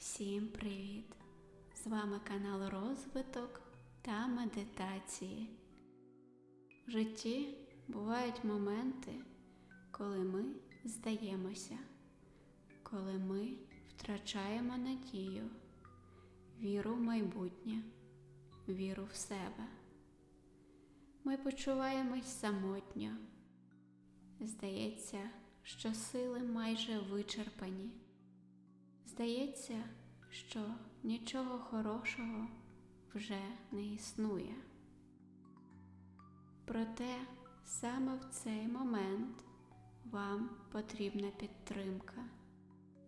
Всім привіт! З вами канал Розвиток та медитації. В житті бувають моменти, коли ми здаємося, коли ми втрачаємо надію, віру в майбутнє, віру в себе. Ми почуваємось самотньо. Здається, що сили майже вичерпані. Здається, що нічого хорошого вже не існує. Проте саме в цей момент вам потрібна підтримка,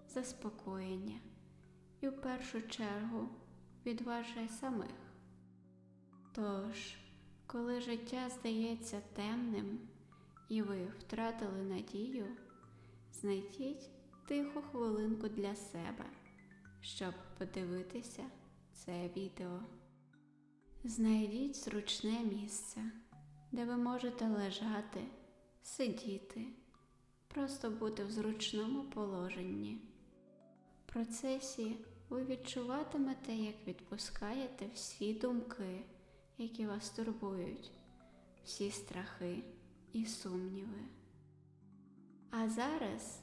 заспокоєння і в першу чергу від вас самих. Тож, коли життя здається темним і ви втратили надію, знайдіть тиху хвилинку для себе, щоб подивитися це відео. Знайдіть зручне місце, де ви можете лежати, сидіти, просто бути в зручному положенні. В процесі ви відчуватимете, як відпускаєте всі думки, які вас турбують, всі страхи і сумніви. А зараз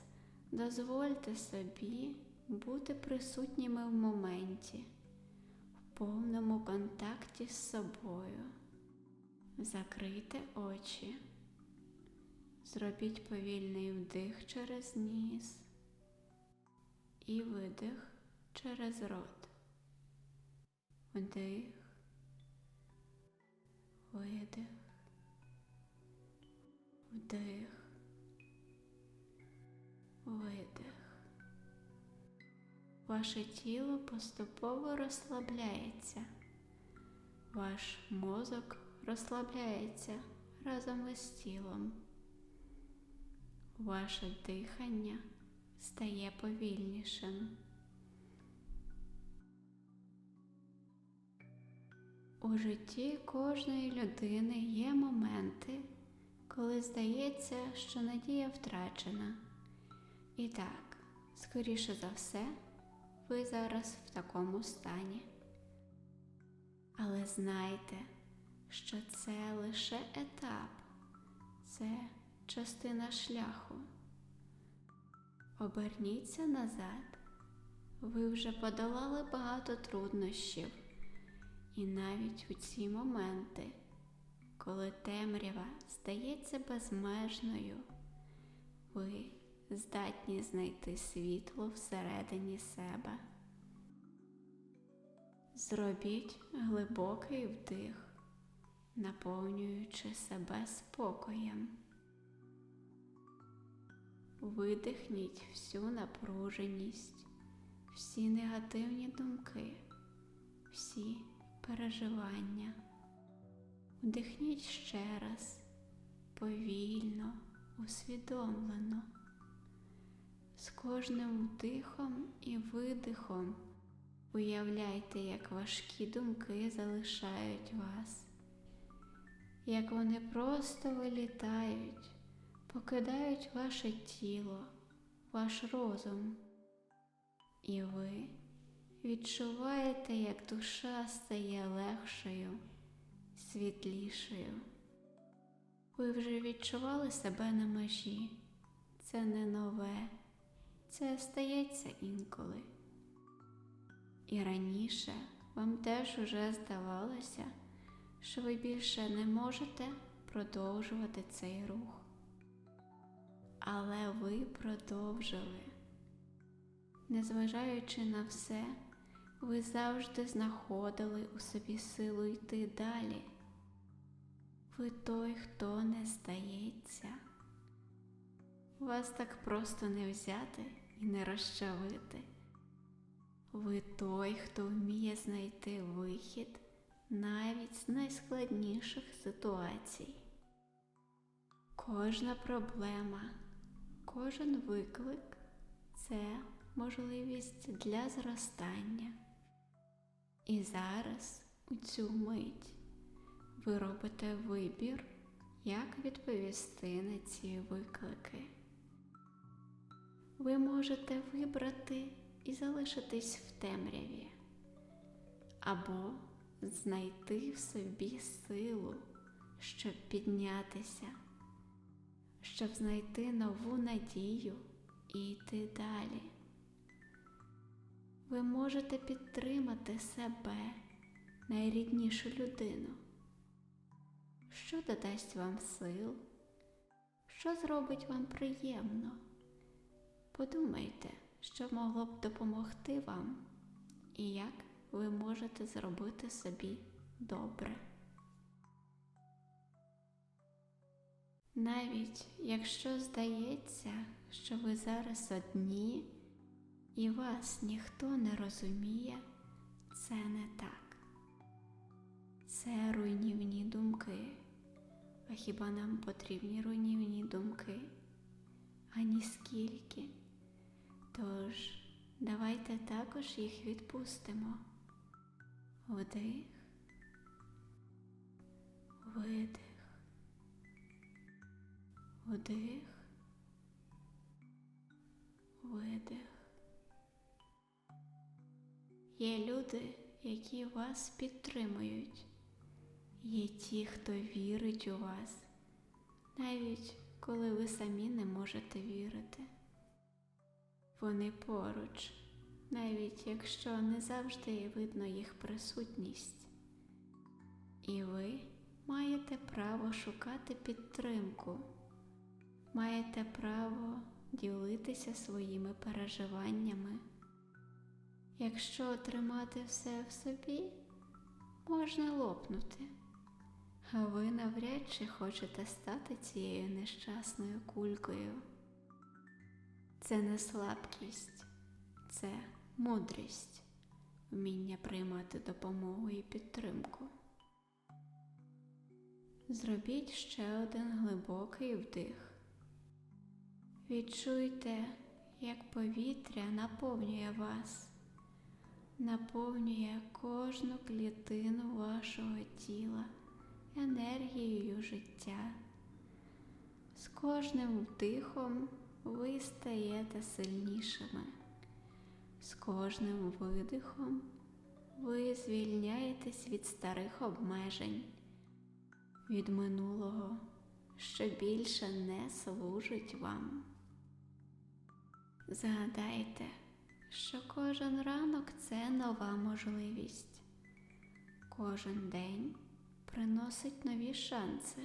дозвольте собі бути присутніми в моменті, в повному контакті з собою. Закрийте очі, зробіть повільний вдих через ніс і видих через рот. Вдих, видих, вдих, видих. Ваше тіло поступово розслабляється, ваш мозок розслабляється разом із тілом. Ваше дихання стає повільнішим. У житті кожної людини є моменти, коли здається, що надія втрачена. І так, скоріше за все, ви зараз в такому стані. Але знайте, що це лише етап, це частина шляху. Оберніться назад. Ви вже подолали багато труднощів, і навіть у ці моменти, коли темрява здається безмежною, ви здатні знайти світло всередині себе. Зробіть глибокий вдих, наповнюючи себе спокоєм. Видихніть всю напруженість, всі негативні думки, всі переживання. Вдихніть ще раз, повільно, усвідомлено. З кожним вдихом і видихом уявляйте, як важкі думки залишають вас, як вони просто вилітають, покидають ваше тіло, ваш розум. І ви відчуваєте, як душа стає легшою, світлішою. Ви вже відчували себе на межі. Це не нове. Це стається інколи. І раніше вам теж уже здавалося, що ви більше не можете продовжувати цей рух. Але ви продовжили. Незважаючи на все, ви завжди знаходили у собі силу йти далі. Ви той, хто не здається. Вас так просто не взяти і не розчавити. Ви той, хто вміє знайти вихід навіть з найскладніших ситуацій. Кожна проблема, кожен виклик це можливість для зростання. І зараз, у цю мить, ви робите вибір, як відповісти на ці виклики. Ви можете вибрати і залишитись в темряві, або знайти в собі силу, щоб піднятися, щоб знайти нову надію і йти далі. Ви можете підтримати себе, найріднішу людину, що додасть вам сил, що зробить вам приємно. Подумайте, що могло б допомогти вам і як ви можете зробити собі добре. Навіть якщо здається, що ви зараз одні і вас ніхто не розуміє, це не так. Це руйнівні думки. А хіба нам потрібні руйнівні думки? Ані скільки. Тож, давайте також їх відпустимо. Вдих, видих, вдих, видих. Є люди, які вас підтримують. Є ті, хто вірить у вас, навіть коли ви самі не можете вірити. Вони поруч, навіть якщо не завжди видно їх присутність. І ви маєте право шукати підтримку, маєте право ділитися своїми переживаннями. Якщо тримати все в собі, можна лопнути, а ви навряд чи хочете стати цією нещасною кулькою. Це не слабкість, це мудрість, вміння приймати допомогу і підтримку. Зробіть ще один глибокий вдих. Відчуйте, як повітря наповнює вас, наповнює кожну клітину вашого тіла енергією життя. З кожним вдихом ви стаєте сильнішими. З кожним видихом ви звільняєтесь від старих обмежень, від минулого, що більше не служить вам. Згадайте, що кожен ранок це нова можливість, кожен день приносить нові шанси.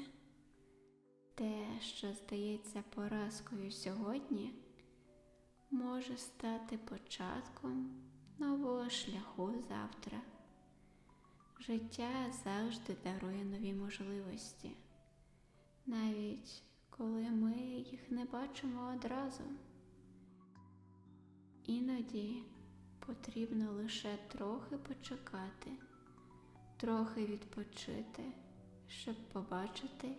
Те, що здається поразкою сьогодні, може стати початком нового шляху завтра. Життя завжди дарує нові можливості, навіть коли ми їх не бачимо одразу. Іноді потрібно лише трохи почекати, трохи відпочити, щоб побачити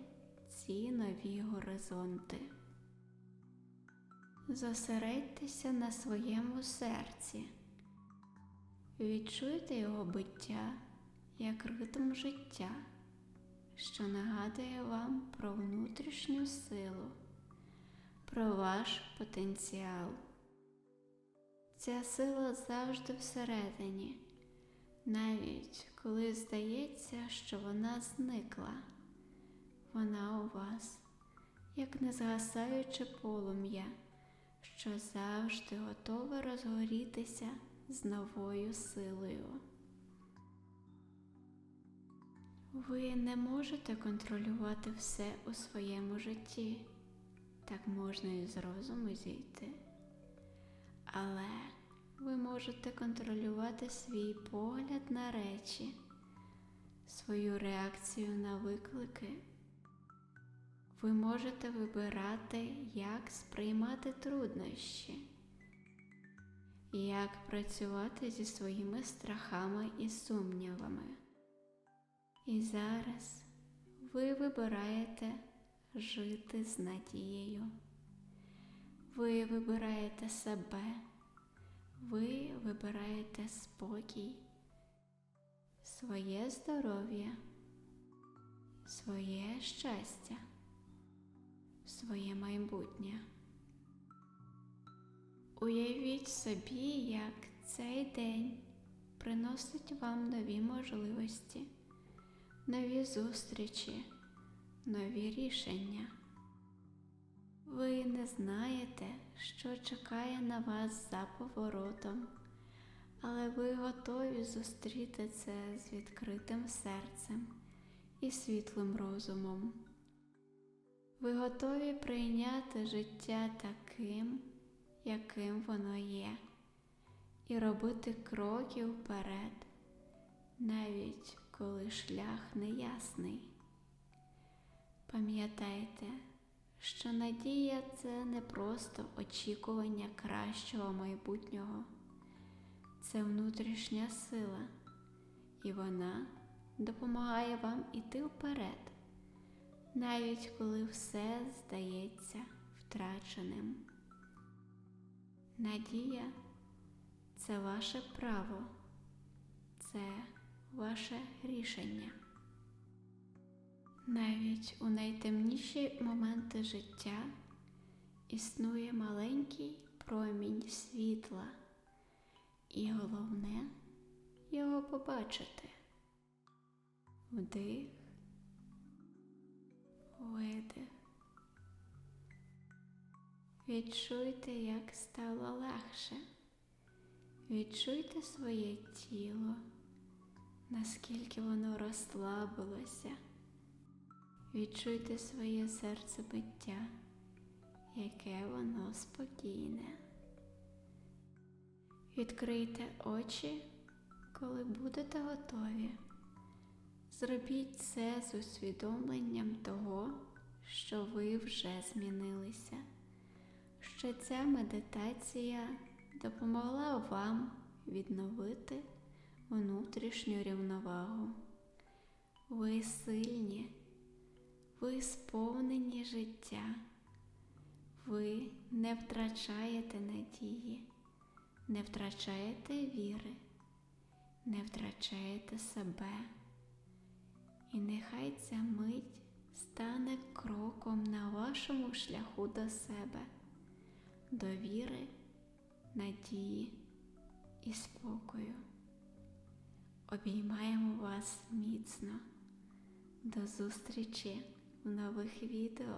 ці нові горизонти. Зосередьтеся на своєму серці, відчуйте його биття як ритм життя, що нагадує вам про внутрішню силу, про ваш потенціал. Ця сила завжди всередині, навіть коли здається, що вона зникла. Вона у вас, як незгасаюче полум'я, що завжди готове розгорітися з новою силою. Ви не можете контролювати все у своєму житті, так можна і з розуму зійти. Але ви можете контролювати свій погляд на речі, свою реакцію на виклики. Ви можете вибирати, як сприймати труднощі, як працювати зі своїми страхами і сумнівами. І зараз ви вибираєте жити з надією. Ви вибираєте себе, ви вибираєте спокій, своє здоров'я, своє щастя, своє майбутнє. Уявіть собі, як цей день приносить вам нові можливості, нові зустрічі, нові рішення. Ви не знаєте, що чекає на вас за поворотом, але ви готові зустріти це з відкритим серцем і світлим розумом. Ви готові прийняти життя таким, яким воно є, і робити кроки вперед, навіть коли шлях неясний. Пам'ятайте, що надія це не просто очікування кращого майбутнього, це внутрішня сила, і вона допомагає вам іти вперед, навіть коли все здається втраченим. Надія це ваше право, це ваше рішення. Навіть у найтемніші моменти життя існує маленький промінь світла, і головне його побачити. Вдих, видих. Відчуйте, як стало легше. Відчуйте своє тіло, наскільки воно розслабилося. Відчуйте своє серцебиття, яке воно спокійне. Відкрийте очі, коли будете готові. Зробіть це з усвідомленням того, що ви вже змінилися, що ця медитація допомогла вам відновити внутрішню рівновагу. Ви сильні, ви сповнені життя, ви не втрачаєте надії, не втрачаєте віри, не втрачаєте себе. І нехай ця мить стане кроком на вашому шляху до себе, до віри, надії і спокою. Обіймаємо вас міцно. До зустрічі в нових відео.